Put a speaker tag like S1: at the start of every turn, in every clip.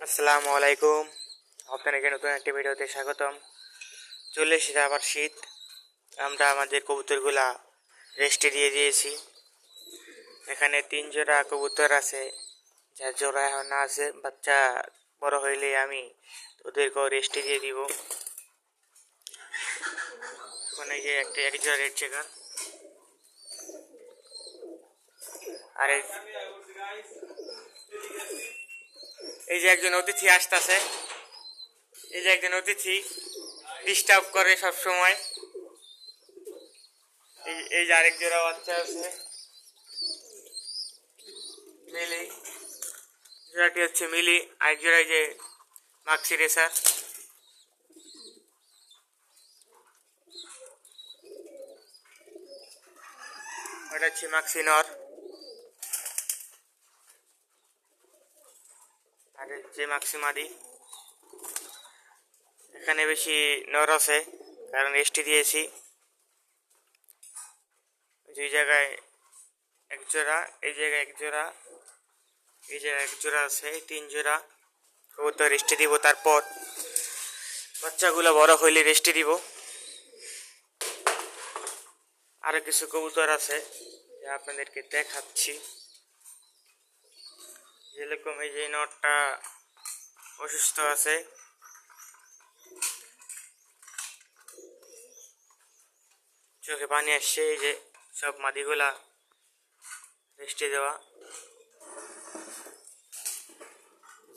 S1: আসসালামু আলাইকুম। আপনাকে নতুন একটি ভিডিওতে স্বাগতম। চলে এসেছে আবার শীত। আমরা আমাদের কবুতরগুলা রেস্টে দিয়ে দিয়েছি। এখানে তিন জোড়া কবুতর আছে। যার জোড়া এখন না আছে। বাচ্চা বড় হইলে আমি ওদেরকেও রেস্টে দিয়ে দিব। ওখানে যে একটা, এক জোড়া রেড চেকার আর এই- যে একজন অতিথি আসতেছে, এই যে একজন অতিথি ডিস্টার্ব করে সব সময় এই এই যে আরেক জোড়া বাচ্চা আছে, মিলি। জোড়াটি হচ্ছে মিলি আরেক জোড়া যে মাক্সি রেসার ওটা হচ্ছে মাক্সি আর হচ্ছে মাক্সিমাদি এখানে বেশি নর আছে, কারণ এসটি দিয়েছি। দুই জায়গায় এক জোড়া, এই জায়গায় এক জোড়া, এই জায়গায় এক জোড়া আছে, তিন জোড়া। কবুতর রেস্টে দিব তারপর বাচ্চাগুলো বড় হইলে রেস্টে দিব। আরও কিছু কবুতর আছে, যা আপনাদেরকে দেখাচ্ছি। যেরকম এই যে নটটা অসুস্থ আছে। চোখে পানি আসছে, এই যে সব মাদিগুলা রেস্টে দেওয়া।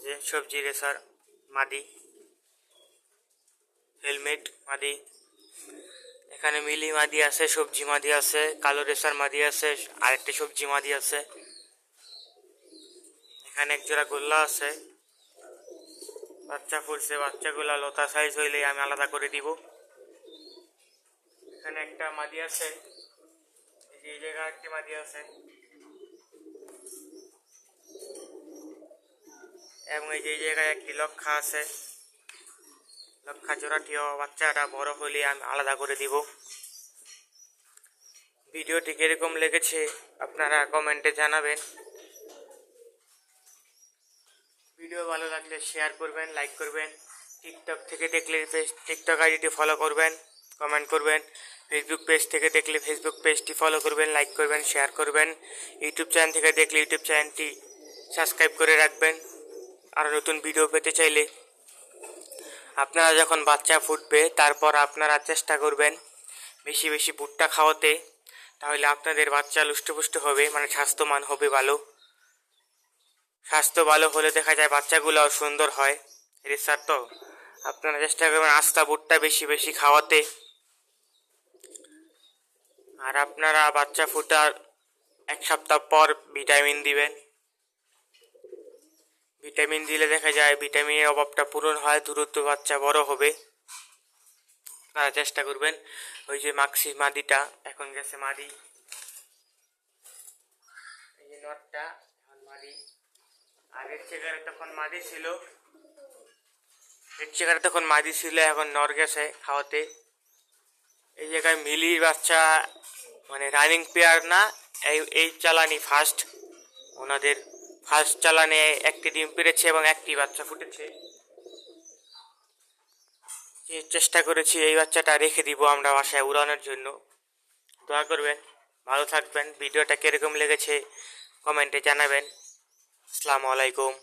S1: যে সবজি রেসার মাদি, হেলমেট মাদি, এখানে মিলি মাদি আছে, সবজি মাদি আছে, কালো রেসার মাদি আছে, আরেকটি সবজি মাদি আছে। এখানে এক জোড়া গোল্লা আছে। বাচ্চা ফুলছে, বাচ্চাগুলা লতা সাইজ হইলে আমি আলাদা করে দিব। এখানে একটা মাদি আছে। এই জায়গায় একটি মাদি আছে। এবং এই যে জায়গায় একটি লক্ষা আছে। লক্ষা জোড়াটিও বাচ্চাটা বড় হইলে আমি আলাদা করে দিব। ভিডিওটি কীরকম লেগেছে আপনারা কমেন্টে জানাবেন। ভিডিও ভালো লাগলে শেয়ার করবেন লাইক করবেন। টিকটক থেকে দেখলে পেজ- টিকটক আইডিটি ফলো করবেন কমেন্ট করবেন। ফেসবুক পেজ থেকে দেখলে ফেসবুক পেজটি ফলো করবেন লাইক করবেন শেয়ার করবেন। ইউটিউব চ্যানেল থেকে দেখলে ইউটিউব চ্যানেলটি সাবস্ক্রাইব করে রাখবেন। আর নতুন ভিডিও পেতে চাইলে। আপনারা যখন বাচ্চা ফুটবে, তারপর আপনারা চেষ্টা করবেন বেশি বেশি ভুট্টা খাওয়াতে। তাহলে আপনাদের বাচ্চা লুষ্টপুষ্ট হবে মানে স্বাস্থ্যমান হবে, ভালো। স্বাস্থ্য ভালো হলে দেখা যায় বাচ্চাগুলোও সুন্দর হয়। রেসার তো আপনারা চেষ্টা করবেন আস্তা বুটটা বেশি বেশি খাওয়াতে। আর আপনারা বাচ্চা ফুটার এক সপ্তাহ পর ভিটামিন দিবেন। ভিটামিন দিলে দেখা যায় ভিটামিনের অভাবটা পূরণ হয়, দ্রুত বাচ্চা বড় হবে। আপনারা চেষ্টা করবেন ওই যে মাক্সি মাদিটা, এখন গেছে মাদি। এই যে নটটা মাদি। আগের চেকারে তখন মাদি ছিল। এর চেকারে তখন মাদি ছিল, এখন নর গেছে খাওয়াতে। এই জায়গায় মিলির বাচ্চা মানে রানিং পেয়ার না, এই এই চালানি ফার্স্ট ওনাদের ফার্স্ট চালানে একটি ডিম পেরেছে এবং একটি বাচ্চা ফুটেছে। যে চেষ্টা করেছি এই বাচ্চাটা রেখে দিব আমরা বাসায় উড়ানোর জন্য। দোয়া করবেন, ভালো থাকবেন। ভিডিওটা কীরকম লেগেছে কমেন্টে জানাবেন। আসসালামু আলাইকুম।